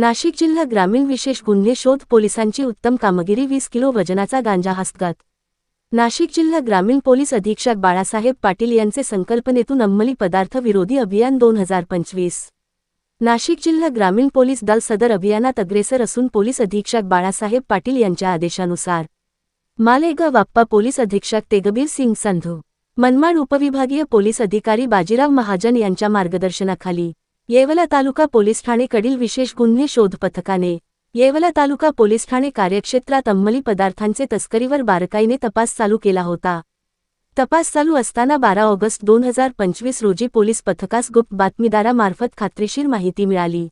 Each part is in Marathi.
नाशिक जिल्हा ग्रामीण विशेष गुन्हे शोध पोलिसांची उत्तम कामगिरी वीस किलो वजनाचा गांजा हस्तगत. नाशिक जिल्हा ग्रामीण पोलीस अधीक्षक बाळासाहेब पाटील यांचे संकल्पनेतून अंमली पदार्थ विरोधी अभियान दोन हजार पंचवीस. नाशिक जिल्हा ग्रामीण पोलीस दल सदर अभियानात अग्रेसर असून पोलीस अधीक्षक बाळासाहेब पाटील यांच्या आदेशानुसार. मालेगाव वाप्पा पोलीस अधीक्षक तेगबीर सिंग संधू. मनमाड उपविभागीय पोलीस अधिकारी बाजीराव महाजन यांच्या मार्गदर्शनाखाली. येवला तालुका पोलीस ठाणेकडील विशेष गुन्हे शोध पथकाने येवला तालुका पोलीस ठाणे कार्यक्षेत्रात अंमली पदार्थांचे तस्करीवर बारकाईने तपास चालू केला होता. तपास चालू असताना बारा ऑगस्ट दोन हजार पंचवीस रोजी पोलीस पथकास गुप्त बातमीदारामार्फत खात्रीशीर माहिती मिळाली.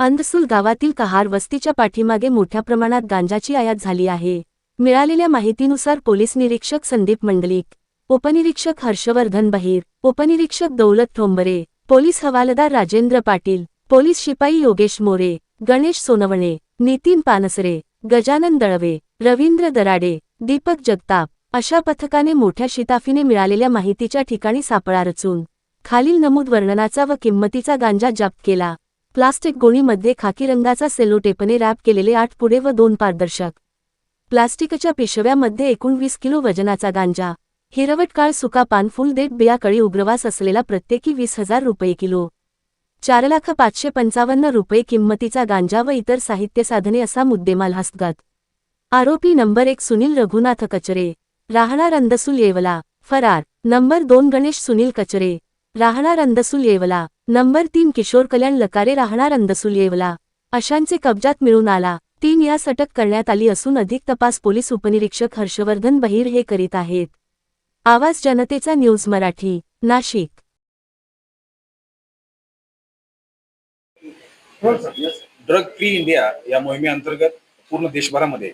अंधसूल गावातील कहार वस्तीच्या पाठीमागे मोठ्या प्रमाणात गांजाची आयात झाली आहे. मिळालेल्या माहितीनुसार पोलीस निरीक्षक संदीप मंडलिक उपनिरीक्षक हर्षवर्धन बहिर उपनिरीक्षक दौलत ठोंबरे पोलीस हवालदार राजेंद्र पाटील पोलीस शिपाई योगेश मोरे गणेश सोनवणे नितीन पानसरे गजानन दळवे रवींद्र दराडे दीपक जगताप अशा पथकाने मोठ्या शिताफीने मिळालेल्या माहितीच्या ठिकाणी सापळा रचून खालील नमूद वर्णनाचा व किंमतीचा गांजा जप्त केला. प्लास्टिक गोणीमध्ये खाकी रंगाचा सेलोटेपने रॅप केलेले आठ पुढे व दोन पारदर्शक. प्लास्टिकच्या पिशव्यामध्ये एकूण वीस किलो वजनाचा गांजा हिरवटकाळ सुका पानफुल देठ बिया कळी उग्रवास असलेला प्रत्येकी वीस हजार रुपये किलो. चार लाख पाचशे पंचावन्न रुपये किंमतीचा गांजा व इतर साहित्य साधने असा मुद्देमाल हस्तगत. आरोपी नंबर एक सुनील रघुनाथ कचरे राहणार अंदसूल येवला फरार नंबर दोन गणेश सुनील कचरे राहणार अंदसूल येवला नंबर तीन किशोर कल्याण लकारे राहणार अंदसूल येवला अशांचे कब्जात मिळून आला तीन यास अटक करण्यात आली असून अधिक तपास पोलीस उपनिरीक्षक हर्षवर्धन बहिर हे करीत आहेत. आवाज जनतेचा news Marathi Nashik. Drug free India या मोहिमेअंतर्गत पूर्ण देशभरामध्ये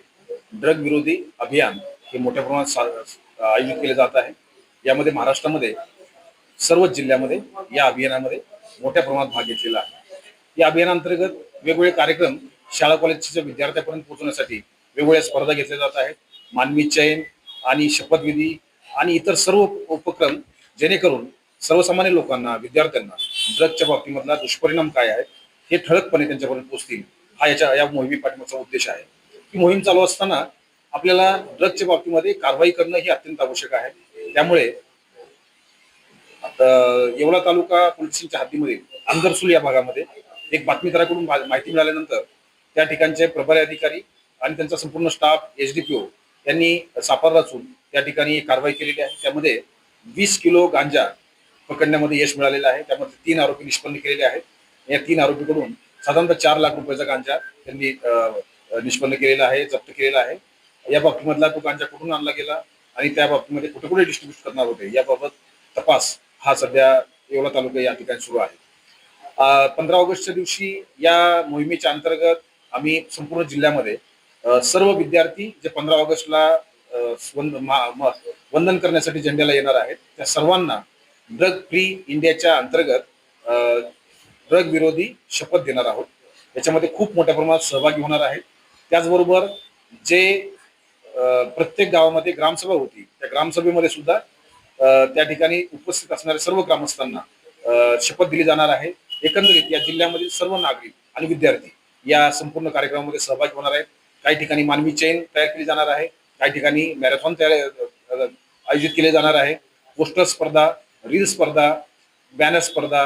ड्रग विरोधी अभियान हे मोठ्या प्रमाणात आयोजित केले जात आहे. यामध्ये महाराष्ट्रामध्ये सर्वच जिल्ह्यामध्ये या अभियानामध्ये मोठ्या प्रमाणात भाग घेतलेला आहे. या अभियानांतर्गत वेगवेगळे कार्यक्रम शाळा कॉलेजच्या विद्यार्थ्यापर्यंत पोहोचवण्यासाठी वेगवेगळ्या स्पर्धा घेतल्या जात आहेत. मानवी चयन आणि शपथविधी आणि इतर सर्व उपक्रम जेणेकरून सर्वसामान्य लोकांना विद्यार्थ्यांना ड्रगच्या बाबतीमधला दुष्परिणाम काय आहे हे ठळकपणे त्यांच्यापर्यंत पोहोचतील. हा याच्या या मोहिमे पाठिंबाचा उद्देश आहे. ही मोहीम चालू असताना आपल्याला ड्रगच्या बाबतीमध्ये कारवाई करणं ही अत्यंत आवश्यक आहे. त्यामुळे आता येवला तालुका पोलिसांच्या हातीमध्ये हद्दीमध्ये अंदरसूल या भागामध्ये एक बातमीदाराकडून माहिती मिळाल्यानंतर त्या ठिकाणचे प्रभारी अधिकारी आणि त्यांचा संपूर्ण staff H D P O यांनी सापार रचून त्या ठिकाणी कारवाई केलेली आहे. त्यामध्ये वीस किलो गांजा पकडण्यामध्ये यश मिळालेलं आहे. त्यामध्ये तीन आरोपी निष्पन्न केलेले आहेत. या तीन आरोपीकडून साधारणतः चार लाख रुपयाचा गांजा त्यांनी निष्पन्न केलेला आहे जप्त केलेला आहे. या बाबतीमधला तो गांजा कुठून आणला गेला आणि त्या बाबतीमध्ये कुठे कुठे डिस्ट्रीब्यूट करणार होते याबाबत तपास हा सध्या येवला तालुका या ठिकाणी सुरू आहे. पंधरा ऑगस्टच्या दिवशी या मोहिमेच्या अंतर्गत आम्ही संपूर्ण जिल्ह्यामध्ये सर्व विद्यार्थी जे पंधरा ऑगस्टला वंदन करण्यासाठी झेंड्याला येणार आहेत. त्या सर्वांना ड्रग फ्री इंडियाच्या अंतर्गत ड्रग विरोधी शपथ देणार आहोत. याच्यामध्ये खूप मोठ्या प्रमाणात सहभागी होणार आहेत. त्याचबरोबर जे प्रत्येक गावामध्ये ग्रामसभा होती त्या ग्रामसभेमध्ये सुद्धा त्या ठिकाणी उपस्थित असणाऱ्या सर्व ग्रामस्थांना शपथ दिली जाणार आहे. एकंदरीत या जिल्ह्यामधील सर्व नागरिक आणि विद्यार्थी या संपूर्ण कार्यक्रमामध्ये सहभागी होणार आहेत. काही ठिकाणी मानवी चेन तयार केली जाणार आहे. काही ठिकाणी मॅरेथॉन तयार आयोजित केले जाणार आहे. पोस्टर स्पर्धा रील स्पर्धा बॅनर स्पर्धा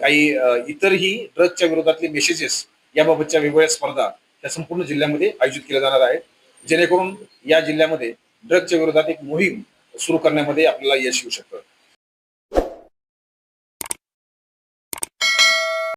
काही इतरही ड्रगच्या विरोधातले मेसेजेस याबाबतच्या वेगवेगळ्या स्पर्धा त्या संपूर्ण जिल्ह्यामध्ये आयोजित केल्या जाणार आहेत. जेणेकरून या जिल्ह्यामध्ये ड्रगच्या विरोधात एक मोहीम सुरू करण्यामध्ये आपल्याला यश येऊ शकतं.